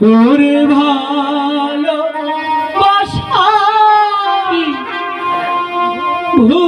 ওরে ভালো বাসারি ভুলিব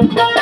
Thank you.